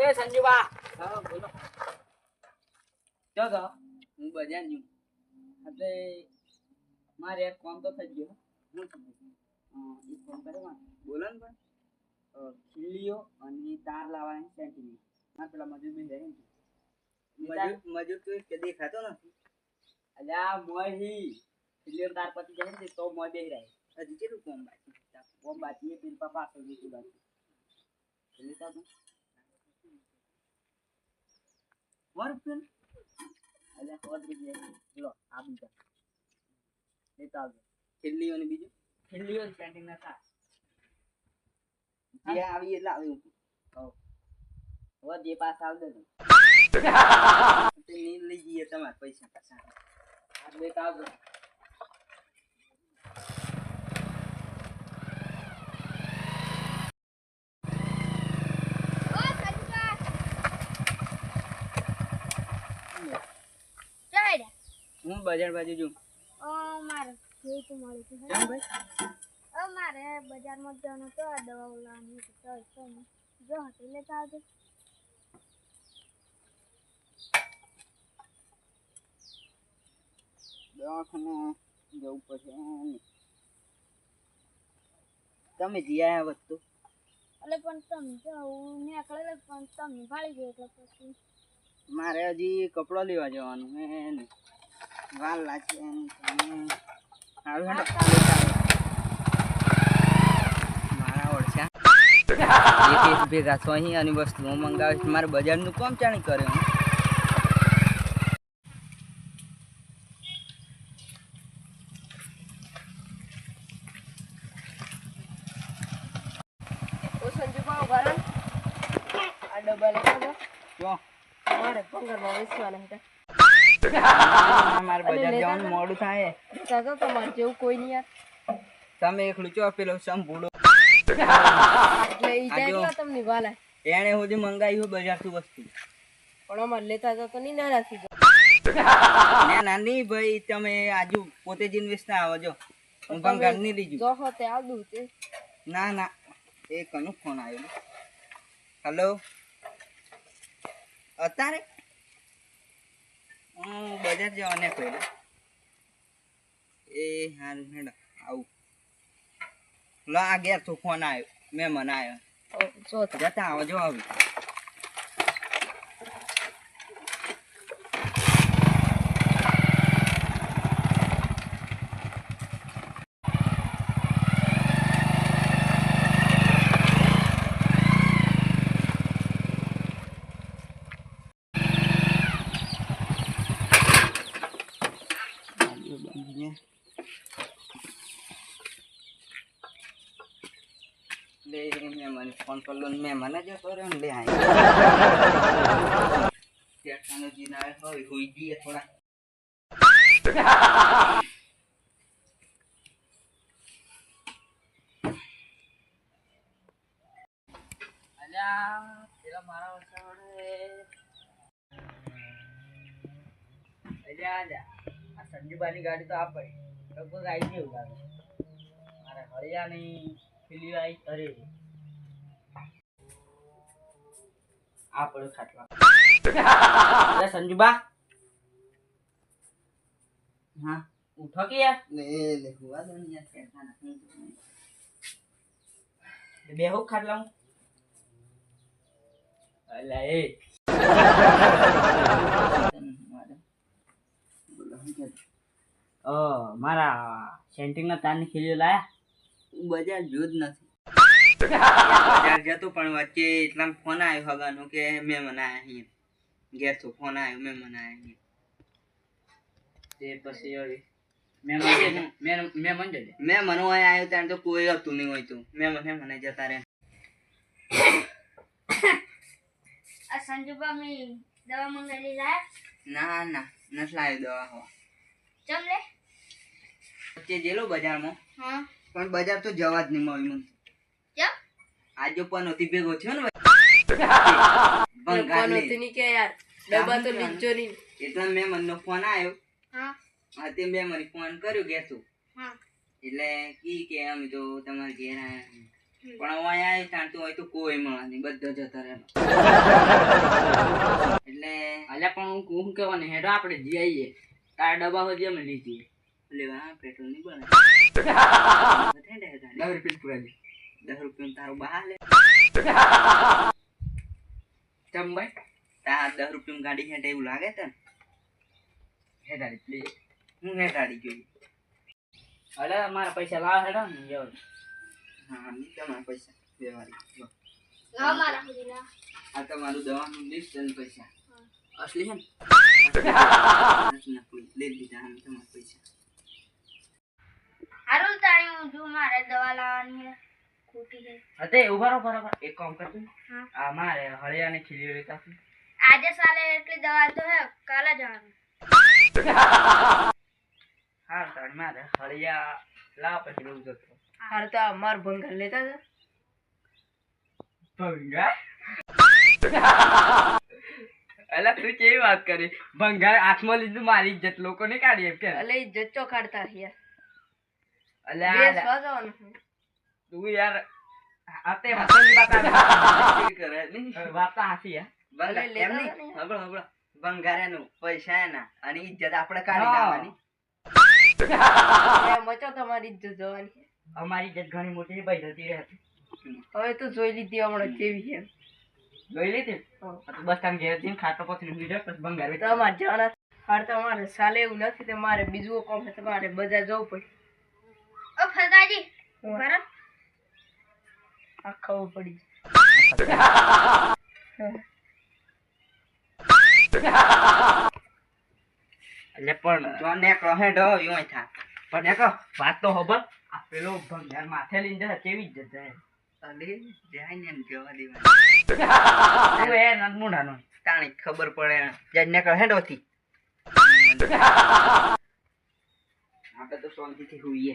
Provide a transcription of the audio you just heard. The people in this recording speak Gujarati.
એ સંજુબા. હા બોલો. જો તો હું બજાર જઉં એટલે મારે એક કામ તો થઈ ગયો. હું એક કામ બોલો ને પણ. ખીલીઓ અને તાર લાવવાની સેન્ટીમીટર મારે પેલા મજૂર બી ને. મજૂર મજૂર તો કે દેખાતો નથી. અલ્યા મોહી ખીલીઓ તાર પતી જાય ને તો મોય બેહી રહે. હજી કેટલું કોમ બાકી? ઓમ બાકી એ પેલ પાપા તો બીજું બાકી એટલે ખબર તું સો રૂપિયા લો આ બીજા લેતા આવજો ખીલ્લીઓ ને બીજું ખીલીઓ પેન્ટિંગ ના થાય જે આવી એટલે આવી હું હવે જે પાસ આવજો ને તે લઈ જઈએ તમારા પૈસા પાછા આ લેતા આવજો હું બજાર બાજુ જઉં મારે જોઈ તો મળે છે કેમ ભાઈ. ઓ મારે બજારમાં જવાનું તો આ દવાઓ લાવવાની છે તો તો જો હતી લેતા આવજો. દવાખાને જવું પડશે તમે જી આયા હોત એટલે પણ તમે જવું હું નીકળેલો પણ તમે ભાળી ગયો એટલે પછી. મારે હજી કપડો લેવા જવાનું હે ને? લાગશે. મારા ઓળખ્યા ભેગા છો અહીં અને વસ્તુઓ મંગાવીશ મારે બજારનું કોમ ચાણી કરે હું. જો મારે પંગરમાં વેચવાના હતા. મારે બજાર જવાનું મોડું થાય. લેતા તમારે જેવું કોઈ નહીં યાર. તમે એકલું ચો પેલો સંભૂળો એટલે ઈ જાય તમને વાલા. એને સુધી મંગાવી હોય બજારથી વસ્તુ. પણ અમારે લેતા જાઓ તો નહીં નારાજ થઈ ના ના નહીં ભાઈ તમે આજુ પોતે જ ઇન્વેસ્ટ ના આવો જો. હું ભંગાર નહીં લીધું. જો હો આવડું તે. ના ના એ કનો ફોન આવ્યો હેલો અત્યારે? હું બજાર જવાને પહેલા. એ હારું હેડો આવું. લો આ ઘેર તો ફોન આવ્યો મેં મને આવ્યો જતા. આવો જો હવે. લે મને ફોન કરલો ને મેં મને જ કર્યો ને, લે, આય. ટેકનોલોજી ના હોય, હોઈ જઈએ થોડા. અલ્યા, પેલા મારા વસાવડે અલ્યા અલ્યા, આ ગાડી તો આ લગભગ આવી લાગે. મારે હળિયાની પેલી આવી અરે. આ પડ્યો ખાટલા. સંજુબા. હા ઉઠો કે યાર? લે લે હુવા દો ને યાર નથી બેહો ખાટલા હું એ. બોલો કે મારા સેન્ટિંગના તારની ખીલીઓ લાયા. હું બજાર જો જ નથી. બજાર જતો પણ વચ્ચે એટલા ફોન આવ્યો હગાનો કે મેં મને અહીં અહીંયા ઘેર તો ફોન આવ્યો મેં મને અહીં તે પછી હવે મેં મને મેં મેં મને મેં મને અહીંયા આવ્યો ત્યારે તો કોઈ હતું નહીં હોય તું. મેં મને મને જતા રહે આ સંજુબા મેં દવા મંગાવી લાયા? ના ના નથી લાવ્યો દવા હો. ચમ લે? વચ્ચે જેલો બજારમાં? હા. પણ બજાર તો જવા જ નહીં મળી મને આજ પણ હતી ભેગો થયો ને ભંગાર નહીં કે યાર ડબ્બા તો લીચો નહીં. એટલે મેં મનનો ફોન આવ્યો હા. હા તે મેં મને ફોન કર્યો કે તું હા. એટલે કી કે અમે તો તમારે ઘેર આવ્યા પણ અહીંયા જાણતું હોય તો કોઈ મળે નહીં બધો જતો રહેલો. એટલે અલ્યા પણ હું હું કહેવાનું હેડો આપણે જઈ આવીએ તાર ડબ્બા સુધી અમે જઈએ. લેવા પેટ્રોલની બને. દસ રૂપિયા પૂરા દે દસ રૂપિયા તારું બહાર લે. ચમ ભાઈ? તાર દસ રૂપિયા ગાડી હેઠે એવું લાગે તને? હેઠાડી પ્લીઝ હું હેઠાડી જોઈ અરે મારા પૈસા લાવ હેડો ને હા નહીં તમારા પૈસા. વ્યવહારિક લો. લાવ મારા આ તમારું દવાનું લિસ્ટ અને પૈસા. અસલી છે ને? નથી નકલી. લઈ લીધા આમ તમારા પૈસા. હારું તાણી હું જો મારે દવા લાવવાની છે ખોટી છે અતે ઊભા રહો બરાબર એક કામ કરતું આ મારે હળિયાને ખીલી લેતા આજે સાલે એટલી દવા તો હે કાલે જવાનું. હા તાણ મારે હળિયા લા પછી લઉં જતો હાર તો માર ભંગાર લેતા છે ભંગા અલા તું કેવી વાત કરી? ભંગાર હાથમાં લીધું મારી ઇજ્જત લોકો ને કાઢી એમ કે? એટલે ઇજ્જત ચોખાડતા કાઢતા રહ્યા અલ્યા બે અલ્યા, સ્વાદવાનું છે. તું યાર હસનની વાત કરે. વાત તો હાસી લેતા એમ નહીં. નહીં. હંભળો, હંભળો. બંગાર એનું પૈસા એના અને ઇજ્જત આપણે કાઢી એ મચો તમારી ઇજ્જત જવાની અમારી ઇજ્જત ઘણી મોટી ભાઈ જતી રહેતી હવે તો જોઈ લીધી હમણાં કેવી છે જોઈ લીધી તો બસ તાન ઘેર જઈને ખાતો પછી નીકળી પછી બંગાર તમારે જાણા હાર તમારે સાલે એવું નથી તમારે મારે બીજું કોમ છે તમારે બજાર જવું પડે ઓ ફરદાજી ખબર પડી એટલે પણ જો નેકળો હેડો એવું થા. પણ દેખો વાત તો ખબર આ પેલો ભંગાર માથે લઈને જાય કેવી ઇજ્જત જાય? અલે જાય ને એમ જવા દેવાની તું એ નંદ મુંડાનો તાણી ખબર પડે જાય નેકળ હેડો થી આપણે તો શાંતિથી હુઈએ.